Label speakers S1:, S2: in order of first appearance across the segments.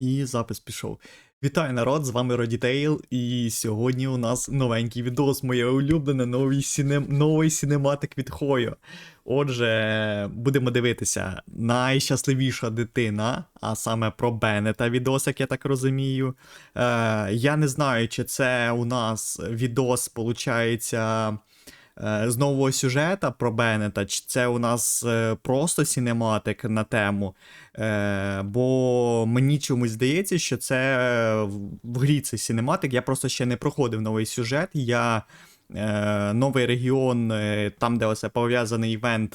S1: І запис пішов. Вітаю народ, з вами Родітейл, і сьогодні у нас новенький відос, моє улюблене новий, сінем... новий синематик від Хойо. Отже, будемо дивитися, найщасливіша дитина, а саме про Беннета відос, як я так розумію. Е, я не знаю, чи це у нас відос, получається. Е, З нового сюжета про Беннета, чи це у нас е, просто синематик на тему. Е, бо мені чомусь здається, що це в- грі це синематик. Я просто ще не проходив новий сюжет. Я новий регіон, там, де оце пов'язаний івент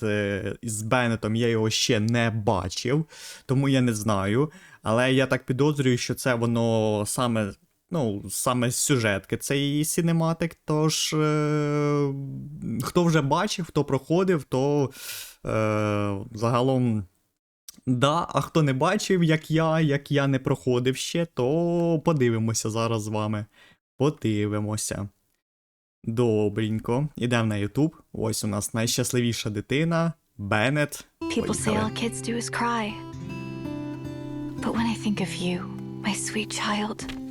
S1: з Беннетом, я його ще не бачив, тому я не знаю. Але я так підозрюю, що це воно саме. Ну, саме сюжетки цей синематик. Тож, е, хто вже бачив, хто проходив, то е, загалом Да, а хто не бачив, як я, як я не проходив ще, то подивимося зараз з вами. Подивимося. Добренько. Ідемо на YouTube. Ось у нас найщасливіша дитина Беннет.
S2: People say all kids do is cry. But when I think of you, my sweet child,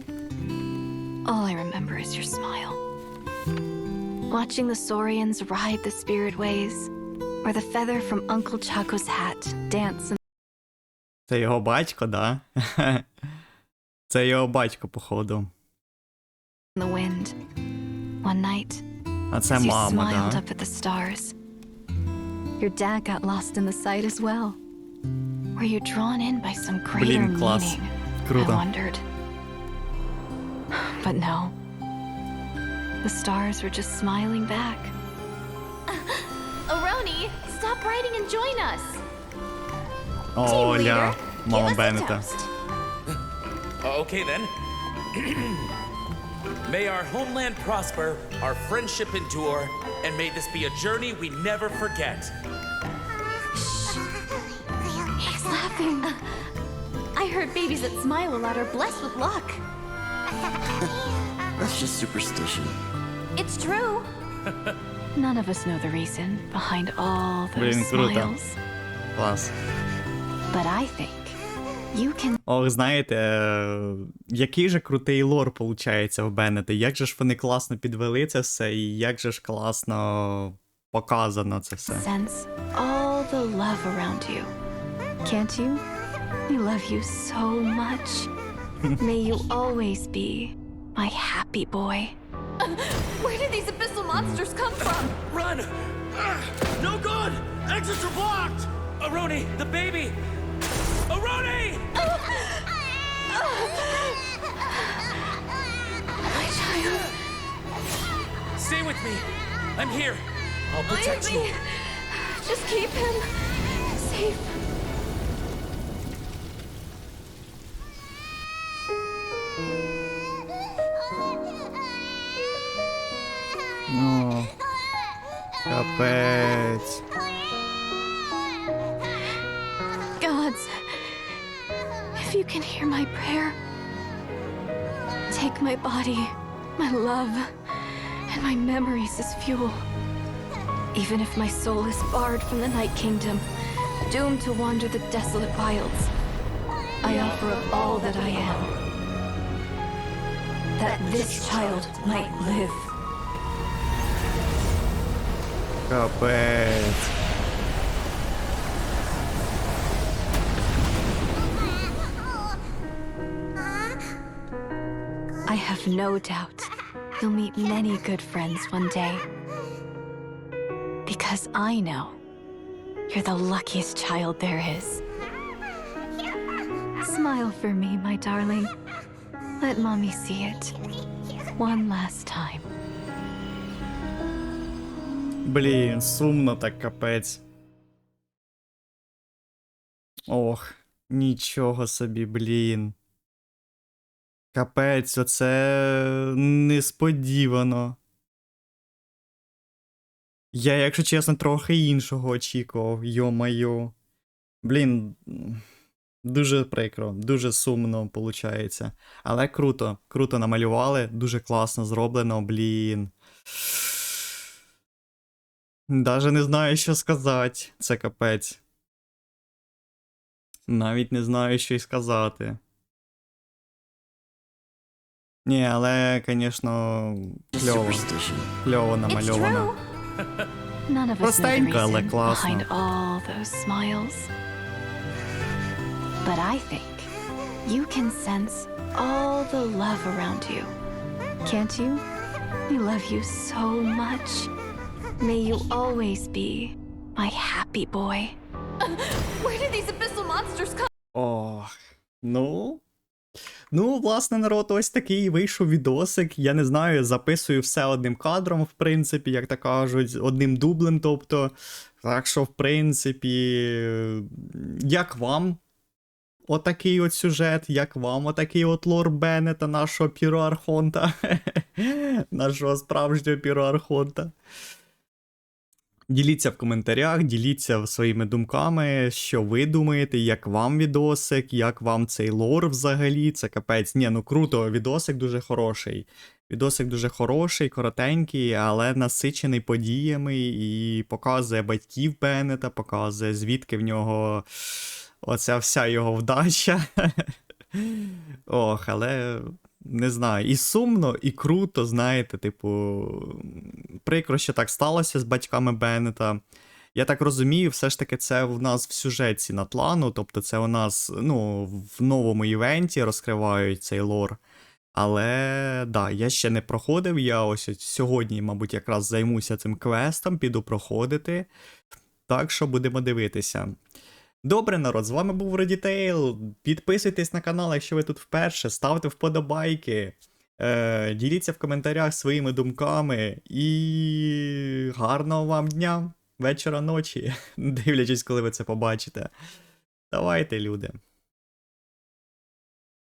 S2: all I remember is your smile. Watching the Saurians ride the spirit ways, or the feather from Uncle Chaco's hat dance in
S1: Це його батько, да? Це його батько, походу.
S2: the wind. One night,
S1: А це
S2: as you
S1: мама,
S2: smiled
S1: да?
S2: up at the stars, your dad got lost in the sight as well. Were you drawn in by some greater
S1: Блін, клас.
S2: meaning? I
S1: Круто.
S2: wondered. But no. The stars were just smiling back.
S3: Aroni, stop writing and join us.
S1: Oh,
S3: Olha, Mom
S1: Benita.
S3: Uh,
S4: okay then. may our homeland prosper, our friendship endure, and may this be a journey we never forget.
S3: He's laughing. I heard babies that smile a lot are blessed with luck.
S5: That's just superstition.
S3: It's true.
S2: None of us know the reason behind all those
S1: Блін, круто.
S2: smiles.
S1: Клас.
S2: But I think you can
S1: Ох, знаєте, е, який же крутий лор виходить в Беннета. Як же ж вони класно підвели це все, і як же ж класно показано це все.
S2: sense all the love around you. Can't you? We love you so much. May you always be my happy boy.
S3: Where did these abyssal monsters come from?
S4: Run! Ah, no good! Exits are blocked! Aroni, the baby! Aroni!
S3: My child,
S4: Stay with me. I'm here. I'll protect
S3: leave
S4: you.
S3: Just keep him safe.
S1: Ну, капець.
S2: Gods, if you can hear my prayer, take my body, my love, and my memories as fuel. Even if my soul is barred from the Night Kingdom, doomed to wander the desolate wilds, I offer up all that I am. That this child might live.
S1: Капець.
S2: I have no doubt you'll meet many good friends one day. Because I know you're the luckiest child there is. Smile for me, my darling. Let mommy see it. One last time.
S1: Блін, сумно так капець. Ох, нічого собі, блін. Капець, оце несподівано. Я, якщо чесно, трохи іншого очікував, йо-майо. Блін, дуже прикро, дуже сумно виходить. Але круто, круто намалювали, дуже класно зроблено, блін. Даже не знаю, що сказати. Це капець. Навіть не знаю, що й сказати. Ні, але, звісно, кльово, кльово намальовано. Простенько, але класно.
S2: But I think you can sense all the love around you. Can't you? We love you so much. May you always be my happy boy.
S3: Where did these abyssal monsters come?
S1: Ох, ну. Ну, власне, народ, ось такий вийшов відосик. Я не знаю, записую все одним кадром, в принципі, як то кажуть, одним дублем, тобто. Так що, в принципі, як вам отакий от сюжет, як вам отакий от лор Беннета, нашого Піро Архонта, нашого справжнього Піро Архонта. Діліться в коментарях, діліться своїми думками, що ви думаєте, як вам відосик, як вам цей лор взагалі. Це капець. Ні, ну круто, відосик дуже хороший. Відосик дуже хороший, коротенький, але насичений подіями і показує батьків Беннета, показує, звідки в нього оця вся його вдача. Ох, але не знаю, і сумно, і круто, знаєте, типу, прикро, що так сталося з батьками Беннета. Я так розумію, все ж таки, це в нас в сюжеті на тлану, тобто це у нас ну, в новому івенті розкривають цей лор. Але да, я ще не проходив. Я ось сьогодні, мабуть, якраз займуся цим квестом, піду проходити. Так що будемо дивитися. Добре, народ, з вами був Радітейл. Підписуйтесь на канал, якщо ви тут вперше, ставте вподобайки. Е, діліться в коментарях своїми думками і гарного вам дня, вечора, ночі, дивлячись, коли ви це побачите. Давайте, люди.